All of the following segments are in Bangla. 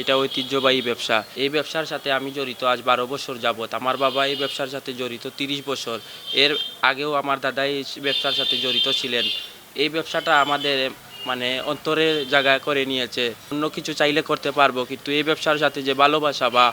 এটা ঐতিহ্যবাহী ব্যবসা। এই ব্যবসার সাথে আমি জড়িত আজ বারো বছর যাবৎ। আমার বাবা এই ব্যবসার সাথে জড়িত তিরিশ বছর। এর আগেও আমার দাদা এই ব্যবসার সাথে জড়িত ছিলেন। এই ব্যবসাটা আমাদের মানে অন্তরের জায়গা করে নিয়েছে। অন্য কিছু চাইলে করতে পারব, কিন্তু এই ব্যবসার সাথে যে ভালোবাসা বা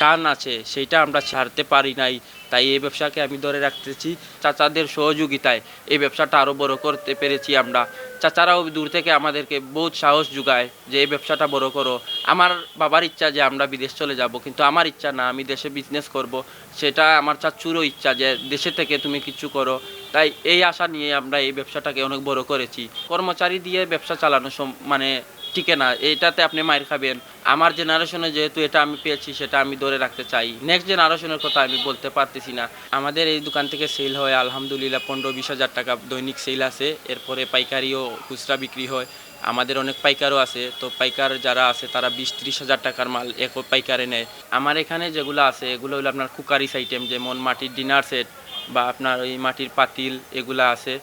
টান আছে সেইটা আমরা ছাড়তে পারি নাই। তাই এই ব্যবসাকে আমি ধরে রাখতেছি চাচাদের সহযোগিতায়। এই ব্যবসাটা আরও বড় করতে পেরেছি আমরা। চাচারাও দূর থেকে আমাদেরকে বহুত সাহস যোগায় যে এই ব্যবসাটা বড় করো। আমার বাবার ইচ্ছা যে আমরা বিদেশ চলে যাব, কিন্তু আমার ইচ্ছা না, আমি দেশে বিজনেস করব। সেটা আমার চাচুরও ইচ্ছা যে দেশে থেকে তুমি কিছু করো। তাই এই আশা নিয়ে আমরা এই ব্যবসাটাকে অনেক বড় করেছি। কর্মচারী দিয়ে ব্যবসা চালানো মানে টিকে না, এটাতে আপনি মায়ের খাবেন। আমার জেনারেশনে যেহেতু এটা আমি পেয়েছি, সেটা আমি ধরে রাখতে চাই। নেক্সট জেনারেশনের কথা আমি বলতে পারতেছি না। আমাদের এই দোকান থেকে সেল হয়, আলহামদুলিল্লাহ পনেরো বিশ হাজার টাকা দৈনিক সেল আছে। এরপরে পাইকারিও খুচরা বিক্রি হয়। আমাদের অনেক পাইকারও আছে। তো পাইকার যারা আছে, তারা বিশ ত্রিশ হাজার টাকার মাল এক পাইকারে নেয়। আমার এখানে যেগুলো আছে, এগুলো হলো আপনার কুকারিস আইটেম যেমন মাটির ডিনার সেট বা আপনার ওই মাটির পাতিল এগুলো আছে।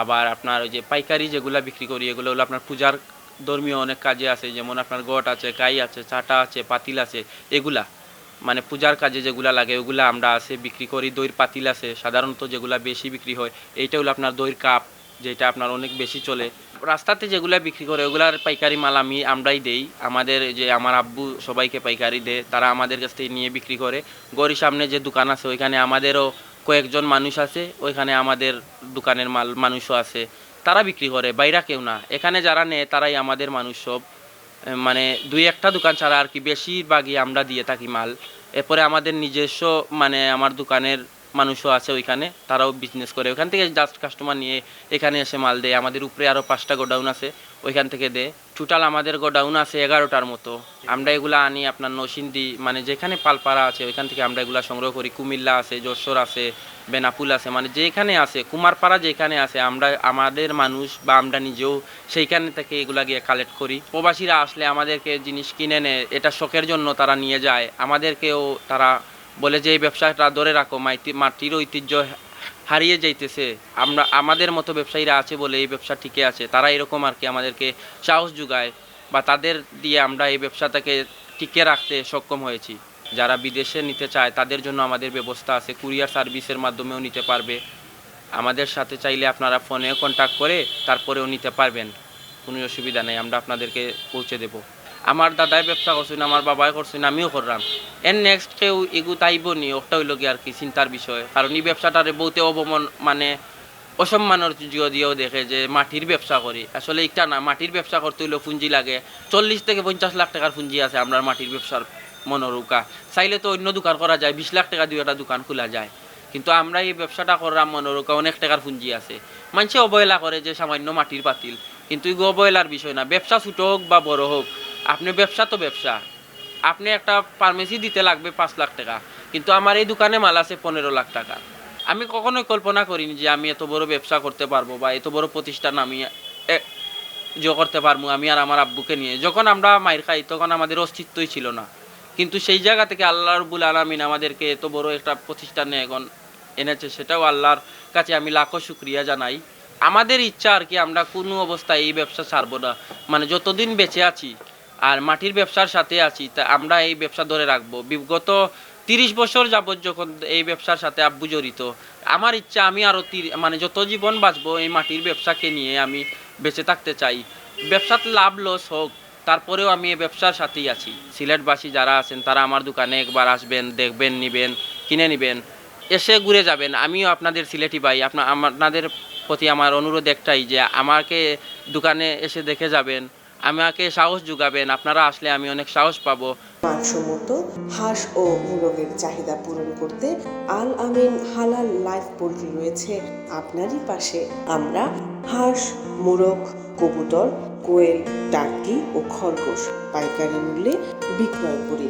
আবার আপনার ওই যে পাইকারি যেগুলা বিক্রি করি, এগুলো হলো আপনার পূজার ধর্মীয় অনেক কাজে আছে, যেমন আপনার গট আছে কাই আছে, চাটা আছে, পাতিল আছে, এগুলা। মানে পূজার কাজে যেগুলা লাগে, ওগুলা আমরা আছে, বিক্রি করি। দইয়ের পাতিল আছে, সাধারণত যেগুলা বেশি বিক্রি হয়, এইটা হলো আপনার দইয়ের কাপ, যেটা আপনার অনেক বেশি চলে। রাস্তাতে যেগুলা বিক্রি করে, ওগুলার পাইকারি মাল আমি, আমরাই দেই। আমাদের যে আমার আব্বু সবাইকে পাইকারি দেয়, তারা আমাদের কাছ থেকে নিয়ে বিক্রি করে। গড়ির সামনে যে দোকান আছে, ওইখানে আমাদেরও কয়েকজন মানুষ আছে, ওইখানে আমাদের দোকানের মাল, মানুষও আছে। তারা বিক্রি করে, বাইরা কেউ না। এখানে যারা নেয়, তারাই আমাদের মানুষ সব। মানে দুই একটা দোকান ছাড়া আর কি বেশিরভাগই আমরা দিয়ে থাকি মাল। এরপরে আমাদের নিজস্ব মানে আমার দোকানের মানুষও আছে ওইখানে, তারাও বিজনেস করে। ওইখান থেকে জাস্ট কাস্টমার নিয়ে এখানে এসে মাল দেয়। আমাদের উপরে আরও পাঁচটা গোডাউন আছে, ওইখান থেকে দেয়। টোটাল আমাদের গোডাউন আছে এগারোটার মতো। আমরা এগুলা আনি আপনার নসিন্দি মানে যেখানে পালপাড়া আছে, ওইখান থেকে আমরা এগুলা সংগ্রহ করি। কুমিল্লা আছে, যশোর আছে, বেনাপুল আছে মানে যেখানে আছে, কুমারপাড়া যেখানে আছে, আমরা, আমাদের মানুষ বা আমরা নিজেও সেইখানে থেকে এগুলা গিয়ে কালেক্ট করি। প্রবাসীরা আসলে আমাদেরকে জিনিস কিনে নেয় এটা শখের জন্য তারা নিয়ে যায়। আমাদেরকেও তারা বলে যে, এই ব্যবসাটা ধরে রাখো মাটির ঐতিহ্য হারিয়ে যাইতেছে। আমরা, আমাদের মতো ব্যবসায়ীরা আছে বলে এই ব্যবসা টিকে আছে। তারা এরকম আর কি আমাদেরকে সাহস যোগায় বা তাদের দিয়ে আমরা এই ব্যবসাটাকে টিকে রাখতে সক্ষম হয়েছি। যারা বিদেশে নিতে চায়, তাদের জন্য আমাদের ব্যবস্থা আছে। কুরিয়ার সার্ভিসের মাধ্যমেও নিতে পারবে। আমাদের সাথে চাইলে আপনারা ফোনেও কন্ট্যাক্ট করে তারপরেও নিতে পারবেন। কোনো অসুবিধা নেই, আমরা আপনাদেরকে পৌঁছে দেব। আমার দাদাই ব্যবসা করছেন আমার বাবাই করছেন আমিও করলাম। এর নেক্সট কেউ এগু তাইব নি, ওটা হইল আর কি চিন্তার বিষয়। কারণ এই ব্যবসাটারে বহুতে অবমন মানে অসম্মানের জিও দিয়েও দেখে যে মাটির ব্যবসা করি। আসলে একটা না, মাটির ব্যবসা করতে হইলেও পুঁজি লাগে। চল্লিশ থেকে পঞ্চাশ লাখ টাকার পুঁজি আছে আমরা মাটির ব্যবসার মনোরুকা চাইলে তো অন্য দোকান করা যায়, বিশ লাখ টাকা দিয়ে একটা দোকান খোলা যায়। কিন্তু আমরা এই ব্যবসাটা করলাম মনোরুকা অনেক টাকার পুঁজি আছে। মানুষে অবহেলা করে যে সামান্য মাটির পাতিল কিন্তু অবহেলার বিষয় না, ব্যবসা ছোটো হোক বা বড় হোক আপনি ব্যবসা তো ব্যবসা। আপনি একটা ফার্মেসি দিতে লাগবে পাঁচ লাখ টাকা, কিন্তু আমার এই দোকানে মাল আছে পনেরো লাখ টাকা। আমি কখনোই কল্পনা করিনি যে আমি এত বড় ব্যবসা করতে পারব বা এত বড় প্রতিষ্ঠান আমি, এ- যে করতে পারব আমি আর আমার আব্বুকে নিয়ে। যখন আমরা মায়ের খাই, তখন আমাদের অস্তিত্বই ছিল না। কিন্তু সেই জায়গা থেকে আল্লাহ রবুল আলমিন আমাদেরকে এত বড় একটা প্রতিষ্ঠানে এখন এনেছে, সেটাও আল্লাহর কাছে আমি লাখো শুক্রিয়া জানাই। আমাদের ইচ্ছা আর কি আমরা কোনো অবস্থায় এই ব্যবসা ছাড়বো না। মানে যতদিন বেঁচে আছি আর মাটির ব্যবসার সাথে আছি, তা আমরা এই ব্যবসা ধরে রাখব। বিগত তিরিশ বছর যাবত যখন এই ব্যবসার সাথে আব্বু জড়িত, আমার ইচ্ছা আমি আরও মানে যত জীবন বাঁচবো এই মাটির ব্যবসাকে নিয়ে আমি বেঁচে থাকতে চাই। ব্যবসাত লাভ লস হোক, তারপরেও আমি এই ব্যবসার সাথেই আছি। সিলেটবাসী যারা আছেন, তারা আমার দোকানে একবার আসবেন, দেখবেন, নিবেন, কিনে নিবেন, এসে ঘুরে যাবেন। আমিও আপনাদের সিলেটি ভাই আপনার আপনাদের প্রতি আমার অনুরোধ একটাই যে আমাকে দোকানে এসে দেখে যাবেন। আমাকে সাহস যোগাবেন, আপনারা আসলে আমি অনেক সাহস পাবো। মানসম্মত, হাঁস ও মুরগের চাহিদা পূরণ করতে আল আমিন হালাল লাইফ পোল্ট্রি রয়েছে আপনারই পাশে। আমরা হাঁস, মুরগ, কবুতর, কোয়েল টার্কি ও খরগোশ পাইকারি মূল্যে বিক্রয় করি।